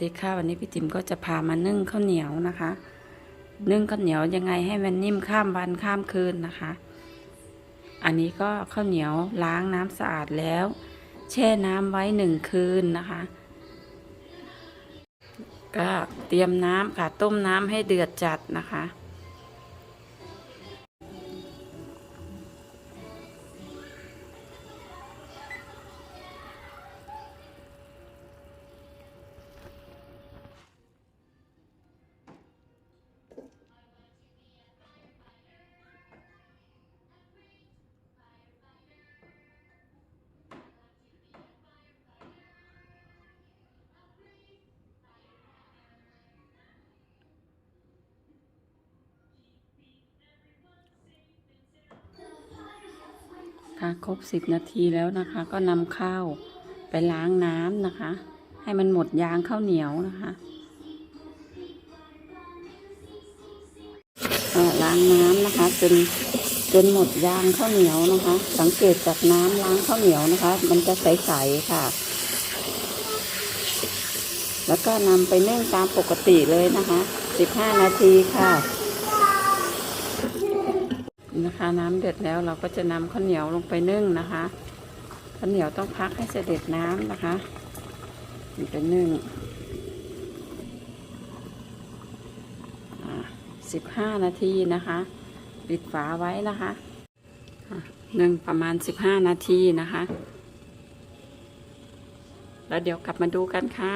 ดีค่ะวันนี้พี่ติ๋มก็จะพามานึ่งข้าวเหนียวนะคะ นึ่งข้าวเหนียวยังไงให้มันนิ่มข้ามวันข้ามคืนนะคะ อันนี้ก็ข้าวเหนียวล้างน้ำสะอาดแล้ว แช่น้ำไว้หนึ่งคืนนะคะ ก็เตรียมน้ำค่ะต้มน้ำให้เดือดจัดนะคะ ค่ะครบสิบนาทีแล้วนะคะ ก็นำข้าวไปล้างน้ำนะคะ ให้มันหมดยางข้าวเหนียวนะคะล้างน้ำนะคะจนจนหมดยางข้าวเหนียวนะคะ สังเกตจากน้ำล้างข้าวเหนียวนะคะ มันจะใสๆค่ะ แล้วก็นำไปนึ่งตามปกติเลยนะคะสิบห้านาทีค่ะ นะคะ น้ำเดือดแล้วเราก็จะนำข้าวเหนียวลงไปนึ่งนะคะข้าวเหนียวต้องพักให้เสด็จน้ำนะคะถึงจะนึ่งสิบห้านาทีนะคะ ปิดฝาไว้นะคะอะนึ่งประมาณสิบห้านาทีนะคะ แล้วเดี๋ยวกลับมาดูกันค่ะ